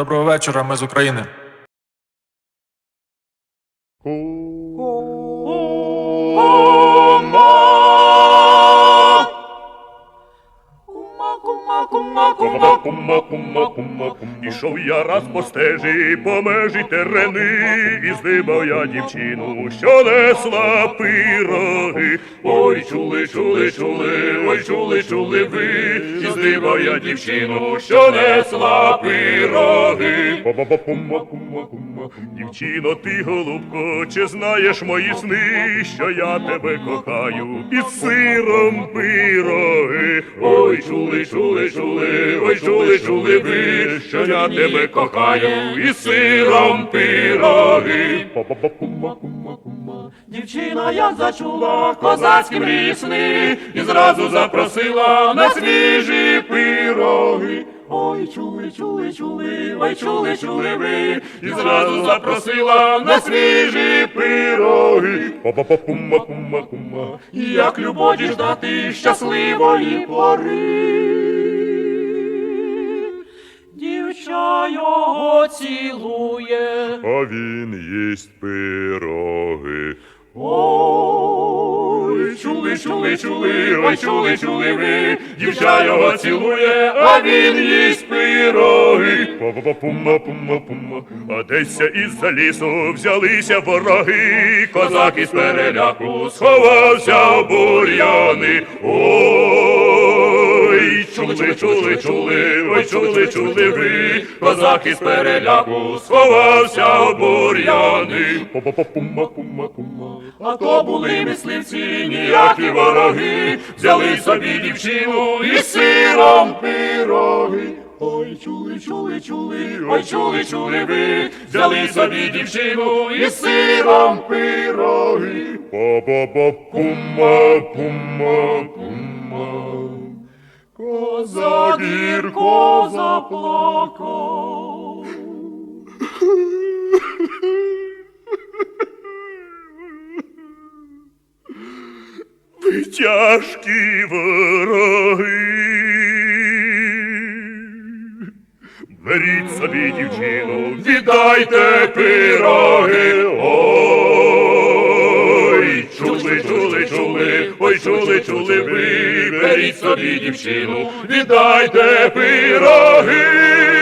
Доброго вечора, ми з України. Кума, кума, кума, кума, кума. Ішов я раз по стежі, по межі терени, і здибав я дівчину, що несла пироги. Ой, чули, чули, чули, ой, чули, чули ви, і здибав я дівчину, що несла пироги. Дівчино, ти голубко, чи знаєш мої сни, що я тебе кохаю, із сиром пироги. Ой, чули, чули, чули, ой, чули, чули ви, що я тебе кохаю, із сиром пироги. Дівчина, я зачула козацькі мрії і зразу запросила на свіжі пироги. Ой, чули, чули, чули, ой, чули, чули ви, і зразу запросила на свіжі пироги. Ба-ба-ба, кума, кума, кума. Як любові ждати щасливої пори. Цілує. А він їсть пироги. Ой, чули, чули, чули, ой, чули, чули ви, дівча його цілує, а він їсть пироги. Пума, пума, пума. А десь із-за лісу взялися вороги, козак із переляку сховався в бур'яни. Ой, чули, чули, чули, ой, чули, чули ви, козак із переляку сховався в бур'яни. Пума, пума, пума. А то були мисливці, ніякі вороги, взяли собі дівчину і сиром пироги. Ой, чули, чули, чули, ой, чули, чули ви, взяли собі дівчину і сиром пироги. Па-па-па, пума, пума, пума. Козак гірко заплакав. Ви тяжкі вороги. Беріть собі дівчину, віддайте пироги. Ой, чули, чули, чули, ой, чули, чули ви, беріть собі дівчину, віддайте пироги.